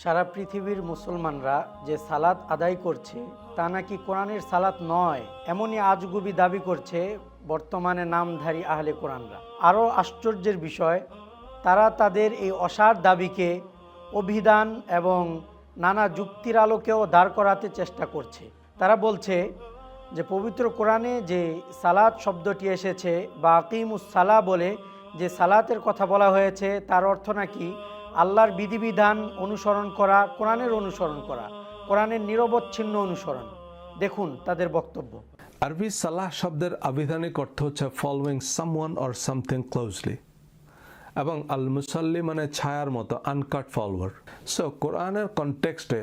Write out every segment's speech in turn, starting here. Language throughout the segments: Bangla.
সারা পৃথিবীর মুসলমানরা যে সালাত আদায় করছে, তা নাকি কোরআনের সালাত নয়, এমনই আজগুবি দাবি করছে বর্তমানে নামধারী আহলে কোরআনরা। আরও আশ্চর্যের বিষয়, তারা তাদের এই অসার দাবিকে, অভিধান এবং নানা যুক্তির আলোকেও দাঁড় করাতে চেষ্টা করছে। তারা বলছে যে, পবিত্র কোরআনে যে সালাত শব্দটি এসেছে, বা আকিমুস সালা বলে যে সালাতের কথা বলা হয়েছে, তার অর্থ নাকি আল্লাহর বিধিবিধান অনুসরণ করা কোরআনের অনুসরণ করা কোরআনের নিরবচ্ছিন্ন অনুসরণ। দেখুন তাদের বক্তব্য। আরবি সালাহ শব্দের আবিধানিক অর্থ হচ্ছে following someone or something closely এবং আল মুসাল্লি মানে ছায়ার মতো আনকাট ফলোয়ার সো কোরআনের কনটেক্সটে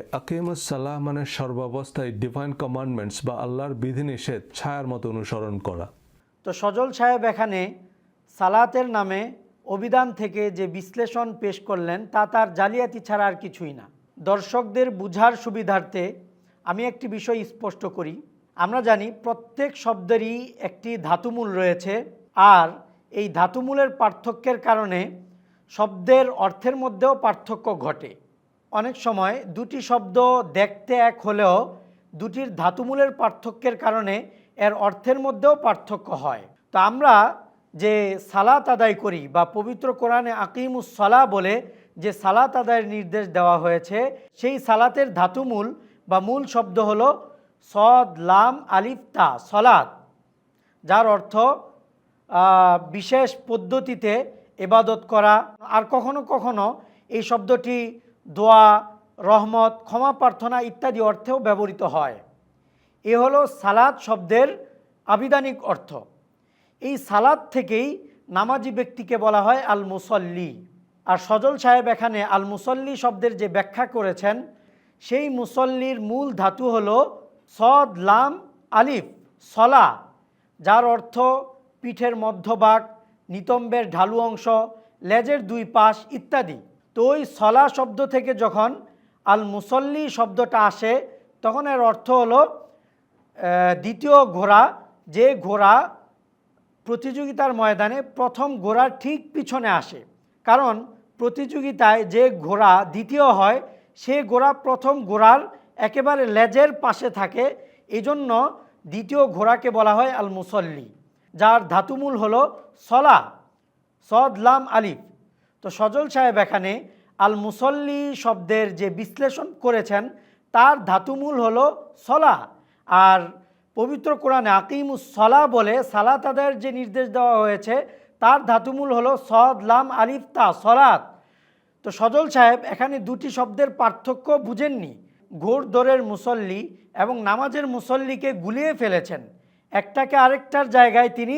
সালাহ মানে সর্বাবস্থায় ডিভাইন কমান্ডমেন্টস বা আল্লাহর বিধিনিষেধ ছায়ার মতো অনুসরণ করা। তো সজল সাহেব এখানে সালাতের নামে অভিধান থেকে যে বিশ্লেষণ পেশ করলেন, তা তার জালিয়াতি ছাড়া আর কিছুই না। দর্শকদের বুঝার সুবিধার্থে আমি একটি বিষয় স্পষ্ট করি। আমরা জানি প্রত্যেক শব্দেরই একটি ধাতুমূল রয়েছে, আর এই ধাতুমূলের পার্থক্যের কারণে শব্দের অর্থের মধ্যেও পার্থক্য ঘটে। অনেক সময় দুটি শব্দ দেখতে এক হলেও দুটির ধাতুমূলের পার্থক্যের কারণে এর অর্থের মধ্যেও পার্থক্য হয়। তো আমরা যে সালাত আদায় করি বা পবিত্র কোরআনে সালা বলে যে সালাত আদায়ের নির্দেশ দেওয়া হয়েছে, সেই সালাতের ধাতুমূল বা মূল শব্দ হলো সদ, লাম, আলিফ, তা সলাত যার অর্থ বিশেষ পদ্ধতিতে এবাদত করা। আর কখনো কখনো এই শব্দটি দোয়া, রহমত, ক্ষমা, প্রার্থনা ইত্যাদি অর্থেও ব্যবহৃত হয়। এ হলো সালাদ শব্দের আবিধানিক অর্থ। এই সালাদ থেকেই নামাজি ব্যক্তিকে বলা হয় আল মুসল্লি আর সজল সাহেব এখানে আল মুসল্লি শব্দের যে ব্যাখ্যা করেছেন, সেই মুসল্লির মূল ধাতু হল সদ, লাম, আলিফ, সলা, যার অর্থ পিঠের মধ্যভাগ, নিতম্বের ঢালু অংশ, লেজের দুই পাশ ইত্যাদি। তো ওই সলা শব্দ থেকে যখন আল মুসল্লি শব্দটা আসে, তখন এর অর্থ হলো দ্বিতীয় ঘোড়া, যে ঘোড়া প্রতিযোগিতার ময়দানে প্রথম ঘোড়ার ঠিক পিছনে আসে। কারণ প্রতিযোগিতায় যে ঘোড়া দ্বিতীয় হয়, সে ঘোড়া প্রথম ঘোড়ার একেবারে লেজের পাশে থাকে। এই জন্য দ্বিতীয় ঘোড়াকে বলা হয় আল মুসল্লি যার ধাতুমূল হলো সলা, সদ, লাম, আলিফ। তো সজল সাহেব এখানে আল মুসল্লি শব্দের যে বিশ্লেষণ করেছেন, তার ধাতুমূল হলো সলা। আর পবিত্র কোরআনে আকিমুস সলা বলে সালাত আদায়ের যে নির্দেশ দেওয়া হয়েছে, তার ধাতুমূল হলো সদ, লাম, আলিফ, তা সলাত তো সজল সাহেব এখানে দুটি শব্দের পার্থক্য বুঝেননি। ঘোর দৌড়ের মুসল্লি এবং নামাজের মুসল্লিকে গুলিয়ে ফেলেছেন। একটাকে আরেকটার জায়গায় তিনি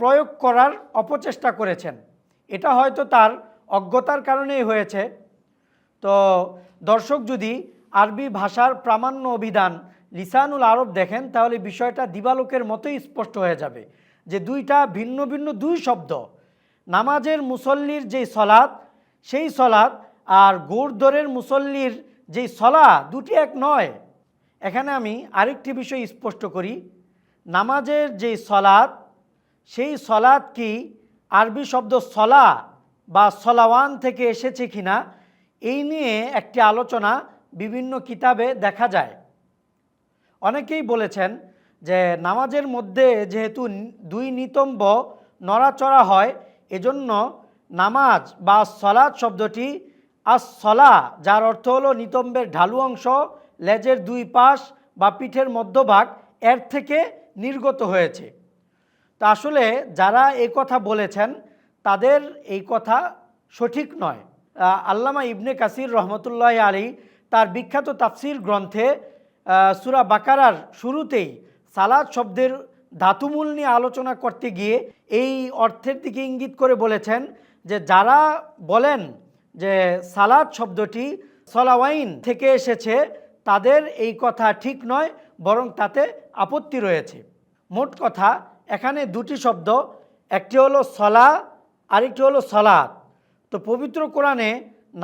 প্রয়োগ করার অপচেষ্টা করেছেন। এটা হয়তো তার অজ্ঞতার কারণেই হয়েছে। তো দর্শক যদি আরবি ভাষার প্রামাণ্য অভিধান লিসানুল আরব দেখেন, তাহলে বিষয়টা দিবালোকের মতোই স্পষ্ট হয়ে যাবে যে দুইটা ভিন্ন ভিন্ন দুই শব্দ, নামাজের মুসল্লির যেই সলাদ সেই সলাদ আর গোরদরের মুসল্লির যেই সলা, দুটি এক নয়। এখানে আমি আরেকটি বিষয় স্পষ্ট করি, নামাজের যেই সলাদ সেই সলাদ কি আরবি শব্দ সলা বা সলাওয়ান থেকে এসেছে কিনা, এই নিয়ে একটি আলোচনা বিভিন্ন কিতাবে দেখা যায়। অনেকেই বলেছেন যে নামাজের মধ্যে যেহেতু দুই নিতম্ব নড়াচড়া হয়, এজন্য নামাজ বা সলাদ শব্দটি আস সলা যার অর্থ হলো নিতম্বের ঢালু অংশ, লেজের দুই পাশ বা পিঠের মধ্যভাগ, এর থেকে নির্গত হয়েছে। তা আসলে যারা এই কথা বলেছেন, তাদের এই কথা সঠিক নয়। আল্লামা ইবনে কাসির রহমতুল্লাহ আলী তার বিখ্যাত তাফসির গ্রন্থে সূরা বাকারার শুরুতেই সালাদ শব্দের ধাতুমূল নিয়ে আলোচনা করতে গিয়ে এই অর্থের দিকে ইঙ্গিত করে বলেছেন যে যারা বলেন যে সালাদ শব্দটি সলাওয়াইন থেকে এসেছে, তাদের এই কথা ঠিক নয়, বরং তাতে আপত্তি রয়েছে। মোট কথা, এখানে দুটি শব্দ, একটি হলো সলা, আরেকটি হলো সলাদ তো পবিত্র কোরআনে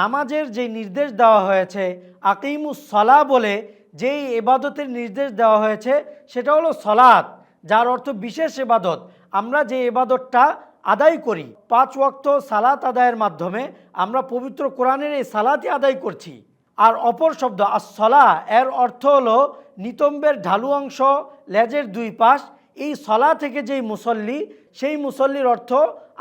নামাজের যে নির্দেশ দেওয়া হয়েছে, আকিমুস সলা বলে যেই এবাদতের নির্দেশ দেওয়া হয়েছে, সেটা হলো সলাত যার অর্থ বিশেষ এবাদত। আমরা যে এবাদতটা আদায় করি, পাঁচ ওয়াক্ত সালাত আদায়ের মাধ্যমে আমরা পবিত্র কোরআনের এই সালাতই আদায় করছি। আর অপর শব্দ আসলা এর অর্থ হলো নিতম্বের ঢালু অংশ, লেজের দুই পাশ। এই সলা থেকে যেই মুসল্লি, সেই মুসল্লির অর্থ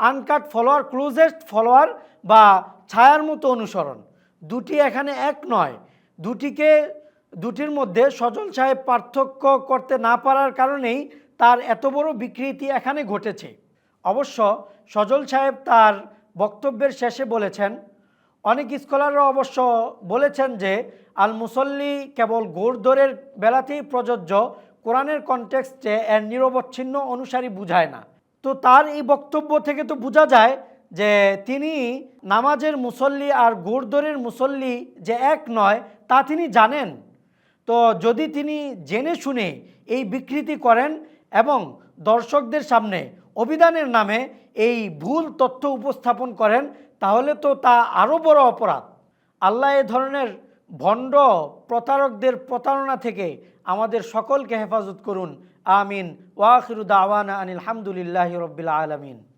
আনকাট ফলোয়ার, ক্লোজেস্ট ফলোয়ার বা ছায়ার মতো অনুসরণ। দুটি এখানে এক নয়, দুটিকে দুটির মধ্যে সজল সাহেব পার্থক্য করতে না পারার কারণেই তার এত বড় বিকৃতি এখানে ঘটেছে। অবশ্য সজল সাহেব তার বক্তব্যের শেষে বলেছেন, অনেক স্কলাররা অবশ্য বলেছেন যে আল মুসল্লি কেবল গোড়দরের বেলাতেই প্রযোজ্য, কোরআনের কনটেক্সটে এর নিরবচ্ছিন্ন অনুসারী বুঝায় না। তো তার এই বক্তব্য থেকে তো বোঝা যায় যে, তিনি নামাজের মুসল্লি আর গোড়দরের মুসল্লি যে এক নয়, তা তিনি জানেন। তো যদি তিনি জেনে শুনে এই বিকৃতি করেন এবং দর্শকদের সামনে অভিধানের নামে এই ভুল তথ্য উপস্থাপন করেন, তাহলে তো তা আরও বড় অপরাধ। আল্লাহ এ ধরনের ভণ্ড প্রতারকদের প্রতারণা থেকে আমাদের সকলকে হেফাজত করুন। আমিন। ওয়াখিরুদ আওয়ানা আনিল হামদুলিল্লাহ রব্বিল আলমিন।